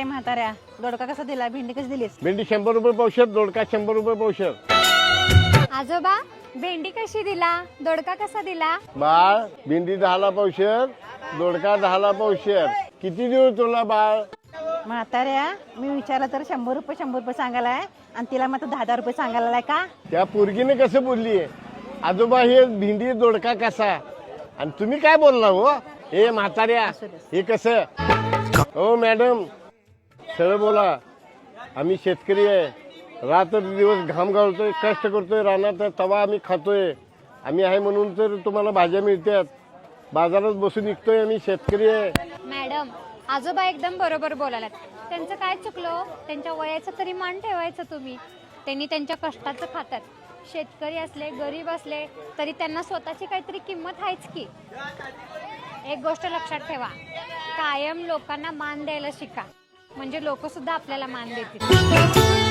ए म्हाताऱ्या दोडका कसा दिला? भेंडी कशी दिलीस? भेंडी शंभर रुपये पावशेर दोडका शंभर रुपये पावशेर. आजोबा भेंडी कशी दिला? दोडका कसा दिला? बाळ भेंडी दहाला पावशेर दोडका दहाला पावशेर. किती देऊ तुला बाळ? म्हाताऱ्या मी विचारलं तर शंभर रुपये शंभर रुपये सांगायलाय आणि तिला मात्र दहा दहा रुपये सांगायला का? त्या पोरगीने कसं बोलली? आजोबा हे भेंडी दोडका कसा? आणि तुम्ही काय बोलला हो? हे म्हाताऱ्या हे कसं? हो मॅडम सरळ बोला आम्ही शेतकरी आहे. रात्र दिवस घाम घालतोय कष्ट करतोय रानात तवा आम्ही खातोय. आम्ही आहे म्हणून तर तुम्हाला भाज्या मिळतात बाजारात बसून निघतोय आम्ही शेतकरी आहे. मॅडम आजोबा एकदम बरोबर बोलायलात त्यांचं काय चुकलं? त्यांच्या वयाचं तरी मान ठेवायचं तुम्ही. त्यांनी त्यांच्या कष्टाचं खातात शेतकरी असले गरीब असले तरी त्यांना स्वतःची काहीतरी किंमत आहेच की. एक गोष्ट लक्षात ठेवा. कायम लोकांना मान द्यायला शिका. म्हणजे लोक सुद्धा आपल्याला मान देतील.